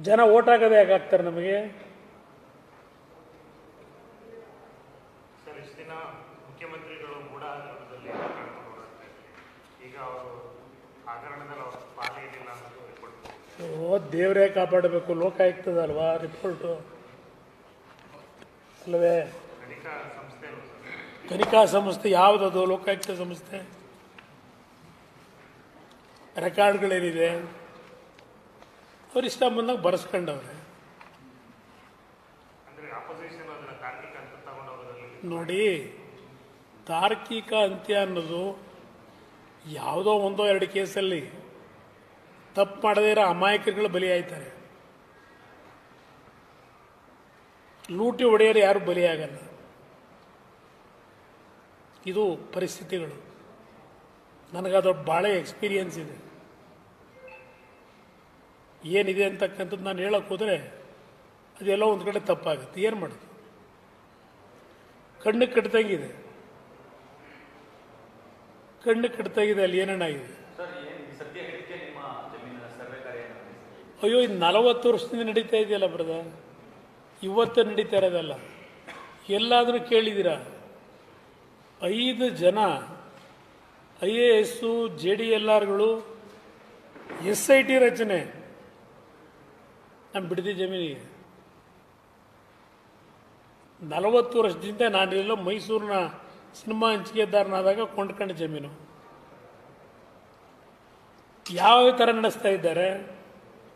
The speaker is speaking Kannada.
ಜನ ಓಟ್ ಹಾಕೋದೇ ಯಾಕೆ ಹಾಕ್ತಾರೆ ನಮಗೆ ಓ ದೇವರೇ ಕಾಪಾಡಬೇಕು ಲೋಕಾಯುಕ್ತದಲ್ವಾ ರಿಪೋರ್ಟು ಅಲ್ಲವೇ? ತನಿಖಾ ಸಂಸ್ಥೆ ಯಾವುದದು ಲೋಕಾಯುಕ್ತ ಸಂಸ್ಥೆ? ರೆಕಾರ್ಡ್ಗಳೇನಿದೆ ಅವ್ರು ಇಷ್ಟ ಬಂದಾಗ ಬರೆಸ್ಕೊಂಡವ್ರೆ. ನೋಡಿ ತಾರ್ಕಿಕ ಅಂತ್ಯ ಅನ್ನೋದು ಯಾವುದೋ ಒಂದೋ ಎರಡು ಕೇಸಲ್ಲಿ ತಪ್ಪು ಮಾಡದೇ ಇರೋ ಅಮಾಯಕರುಗಳು ಬಲಿಯಾಯ್ತಾರೆ ಲೂಟಿ ಒಡೆಯರು ಯಾರು ಬಲಿಯಾಗಲ್ಲ ಇದು ಪರಿಸ್ಥಿತಿಗಳು. ನನಗದ ಭಾಳ ಎಕ್ಸ್ಪೀರಿಯನ್ಸ್ ಇದೆ. ಏನಿದೆ ಅಂತಕ್ಕಂಥದ್ದು ನಾನು ಹೇಳಕ್ಕೆ ಹೋದರೆ ಅದೆಲ್ಲ ಒಂದು ಕಡೆ ತಪ್ಪಾಗುತ್ತೆ. ಏನು ಮಾಡೋದು? ಕಣ್ಣು ಕಟ್ತಂಗಿದೆ ಕಣ್ಣು ಕಟ್ತಾಗಿದೆ ಅಲ್ಲಿ ಏನೇನಾಗಿದೆ ಅಯ್ಯೋ ಇದು ನಲವತ್ತು ವರ್ಷದಿಂದ ನಡೀತಾ ಇದೆಯಲ್ಲ ಬ್ರದರ್ ಇವತ್ತು ನಡೀತಾ ಇರೋದಲ್ಲ. ಎಲ್ಲಾದರೂ ಕೇಳಿದ್ದೀರಾ? ಐದು ಜನ I A S J D L ಆರ್ಗಳು S I T ರಚನೆ ನಮ್ಮ ಬಿಡದಿ ಜಮೀನಿಗೆ. ನಲವತ್ತು ವರ್ಷದಿಂದ ನಾನೆಲ್ಲೋ ಮೈಸೂರಿನ ಸಿನಿಮಾ ಹಂಚಿಕೆದಾರನಾದಾಗ ಕೊಂಡ್ಕೊಂಡ ಜಮೀನು. ಯಾವ ಥರ ನಡೆಸ್ತಾ ಇದ್ದಾರೆ?